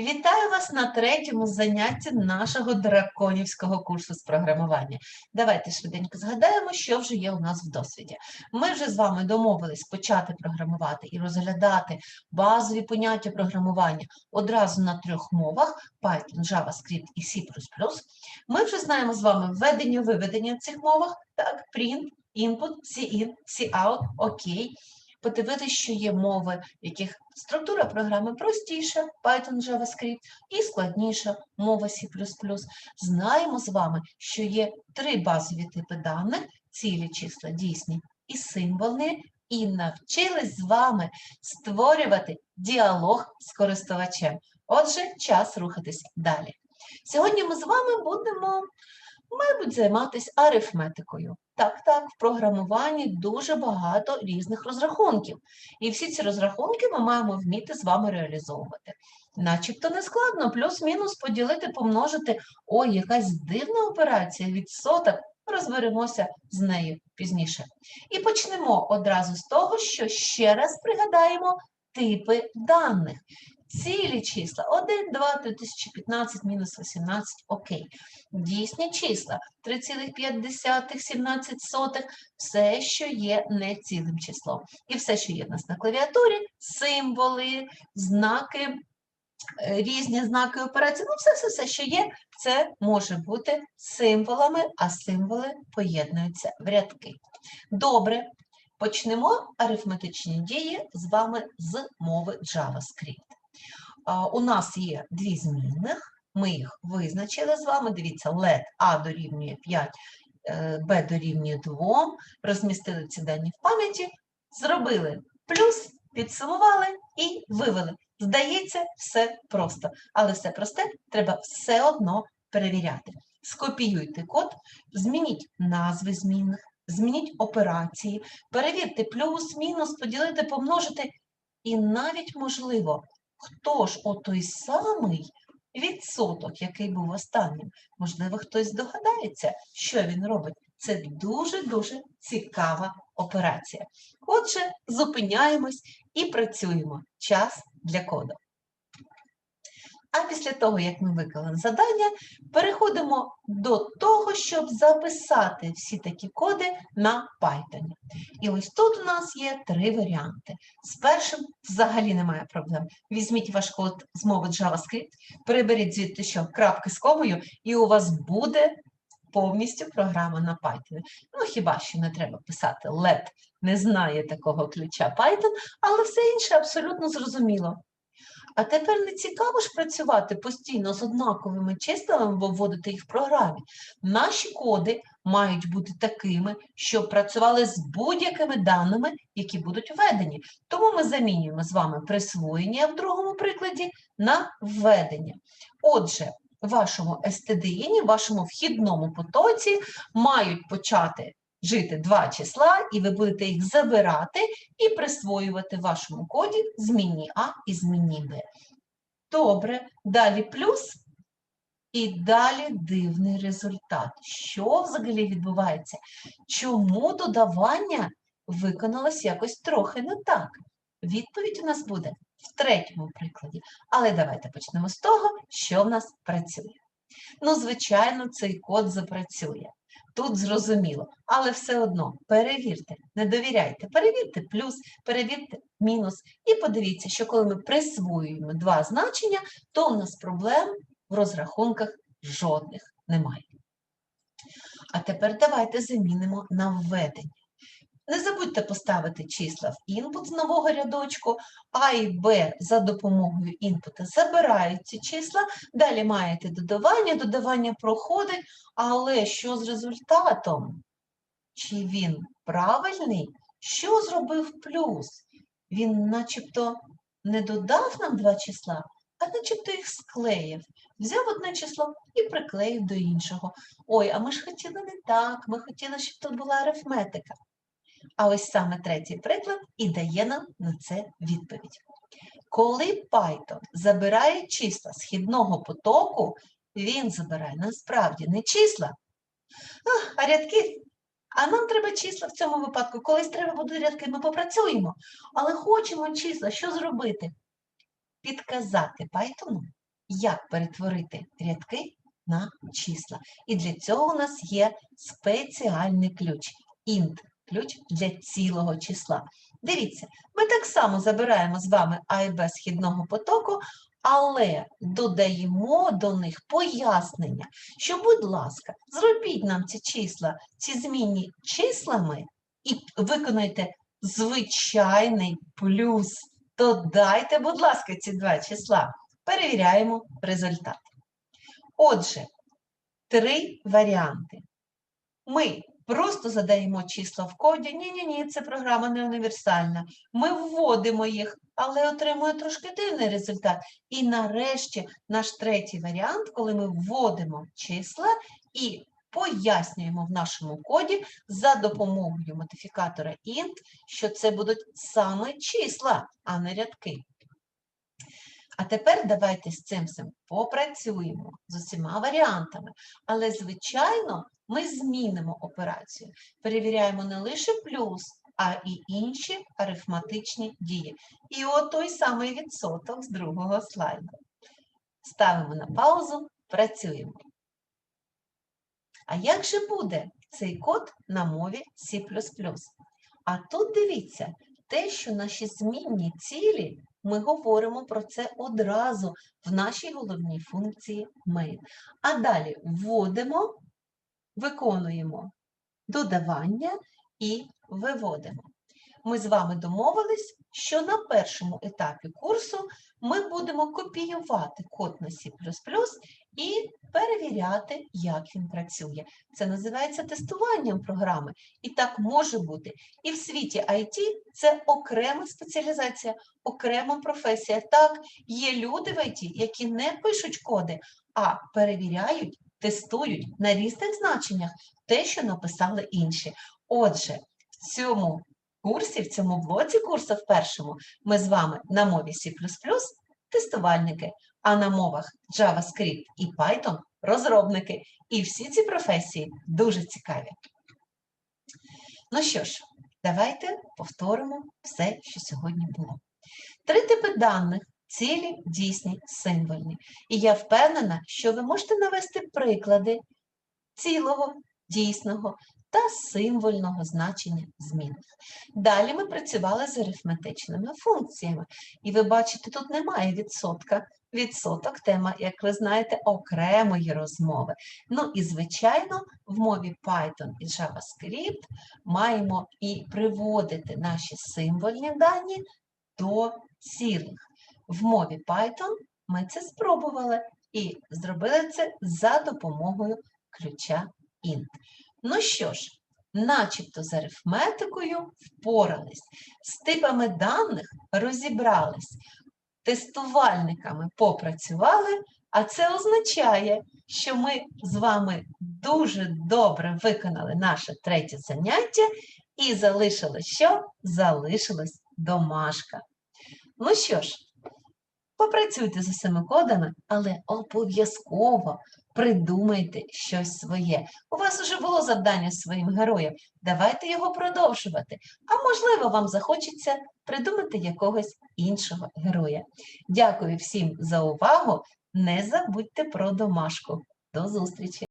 Вітаю вас на третьому занятті нашого драконівського курсу з програмування. Давайте швиденько згадаємо, що вже є у нас в досвіді. Ми вже з вами домовились почати програмувати і розглядати базові поняття програмування одразу на трьох мовах: Python, JavaScript і C++. Ми вже знаємо з вами введення, виведення в цих мовах, так, print, input, cin, cout, окей подивитися, що є мови, в яких структура програми простіша, Python, JavaScript, і складніша мова C++. Знаємо з вами, що є три базові типи даних, цілі числа, дійсні і символьні, і навчились з вами створювати діалог з користувачем. Отже, час рухатись далі. Сьогодні ми з вами будемо, мабуть, займатися арифметикою. Так, так, в програмуванні дуже багато різних розрахунків. І всі ці розрахунки ми маємо вміти з вами реалізовувати. Начебто не складно, плюс-мінус поділити, помножити. Ой, якась дивна операція, відсоток. Розберемося з нею пізніше. І почнемо одразу з того, що ще раз пригадаємо типи даних. Цілі числа 1, 2, 3015, мінус 18, окей. Дійсні числа 3,5, 17 все, що є не цілим числом. І все, що є в нас на клавіатурі, символи, знаки, е, різні знаки операції, ну все, все, все, що є, це може бути символами, а символи поєднуються в рядки. Добре, почнемо арифметичні дії з вами з мови JavaScript. У нас є дві змінних, ми їх визначили з вами. Дивіться, LED А дорівнює 5, Б дорівнює 2, розмістили ці дані в пам'яті, зробили плюс, підсумували і вивели. Здається, все просто, але все просте треба все одно перевіряти. Скопіюйте код, змініть назви змінних, змініть операції, перевірте плюс, мінус, поділити, помножити. І навіть, можливо, хто ж отой самий відсоток, який був останнім. Можливо, хтось здогадається, що він робить. Це дуже-дуже цікава операція. Отже, зупиняємось і працюємо. Час для коду. А після того, як ми виконали завдання, переходимо до того, щоб записати всі такі коди на Python. І ось тут у нас є три варіанти. З першим взагалі немає проблем. Візьміть ваш код з мови JavaScript, переберіть звідти що крапки з комою, і у вас буде повністю програма на Python. Ну, хіба що не треба писати LED, не знає такого ключа Python, але все інше абсолютно зрозуміло. А тепер не цікаво ж працювати постійно з однаковими числами, бо вводити їх в програмі. Наші коди мають бути такими, щоб працювали з будь-якими даними, які будуть введені. Тому ми замінюємо з вами присвоєння в другому прикладі на введення. Отже, в вашому STDN, в вашому вхідному потоці мають почати жити два числа, і ви будете їх забирати і присвоювати в вашому коді змінні А і змінні Б. Добре, далі плюс. І далі дивний результат. Що взагалі відбувається? Чому додавання виконалось якось трохи не так? Відповідь у нас буде в третьому прикладі. Але давайте почнемо з того, що в нас працює. Ну, звичайно, цей код запрацює. Тут зрозуміло, але все одно перевірте, не довіряйте, перевірте плюс, перевірте мінус. І подивіться, що коли ми присвоюємо два значення, то у нас проблем в розрахунках жодних немає. А тепер давайте замінимо на введення. Не забудьте поставити числа в інпут з нового рядочку, А і Б за допомогою інпута забирають ці числа, далі маєте додавання, додавання проходить, але що з результатом? Чи він правильний? Що зробив плюс? Він начебто не додав нам два числа, а начебто їх склеїв. Взяв одне число і приклеїв до іншого. Ой, а ми ж хотіли не так, ми хотіли, щоб тут була арифметика. А ось саме третій приклад і дає нам на це відповідь. Коли Python забирає числа східного потоку, він забирає насправді не числа, а рядки. А нам треба числа в цьому випадку. Колись треба буде рядки, ми попрацюємо. Але хочемо числа, що зробити? Підказати Python, як перетворити рядки на числа. І для цього у нас є спеціальний ключ int ключ для цілого числа. Дивіться, ми так само забираємо з вами А і Б східного потоку, але додаємо до них пояснення, що, будь ласка, зробіть нам ці числа, ці змінні числами і виконайте звичайний плюс. Додайте, будь ласка, ці два числа. Перевіряємо результат. Отже, три варіанти. Ми просто задаємо числа в коді. Ні-ні-ні, це програма не універсальна. Ми вводимо їх, але отримує трошки дивний результат. І нарешті наш третій варіант, коли ми вводимо числа і пояснюємо в нашому коді за допомогою модифікатора int, що це будуть саме числа, а не рядки. А тепер давайте з цим попрацюємо з усіма варіантами. Але, звичайно, ми змінимо операцію. Перевіряємо не лише плюс, а і інші арифматичні дії. І от той самий відсоток з другого слайду. Ставимо на паузу, працюємо. А як же буде цей код на мові C++? А тут дивіться, те, що наші змінні цілі, ми говоримо про це одразу в нашій головній функції main. А далі вводимо, виконуємо додавання і виводимо. Ми з вами домовились, що на першому етапі курсу ми будемо копіювати код на C++ і перевіряти, як він працює. Це називається тестуванням програми. І так може бути. І в світі IT це окрема спеціалізація, окрема професія. Так, є люди в IT, які не пишуть коди, а перевіряють, тестують на різних значеннях те, що написали інші. Отже, в цьому курсі, в цьому блоці курсу в першому, ми з вами на мові C++ тестувальники, а на мовах JavaScript і Python розробники. І всі ці професії дуже цікаві. Ну що ж, давайте повторимо все, що сьогодні було. Три типи даних цілі, дійсні, символьні. І я впевнена, що ви можете навести приклади цілого, дійсного та символьного значення змінних. Далі ми працювали з арифметичними функціями. І ви бачите, тут немає відсотка. Відсоток тема, як ви знаєте, окремої розмови. Ну і, звичайно, в мові Python і JavaScript маємо і приводити наші символьні дані до цілих. В мові Python ми це спробували і зробили це за допомогою ключа int. Ну що ж, начебто з арифметикою впорались, з типами даних розібрались, тестувальниками попрацювали, а це означає, що ми з вами дуже добре виконали наше третє заняття і залишилось що? Залишилась домашка. Ну що ж, попрацюйте з усіма кодами, але обов'язково придумайте щось своє. У вас вже було завдання з своїм героєм. Давайте його продовжувати. А можливо, вам захочеться придумати якогось іншого героя. Дякую всім за увагу. Не забудьте про домашку. До зустрічі!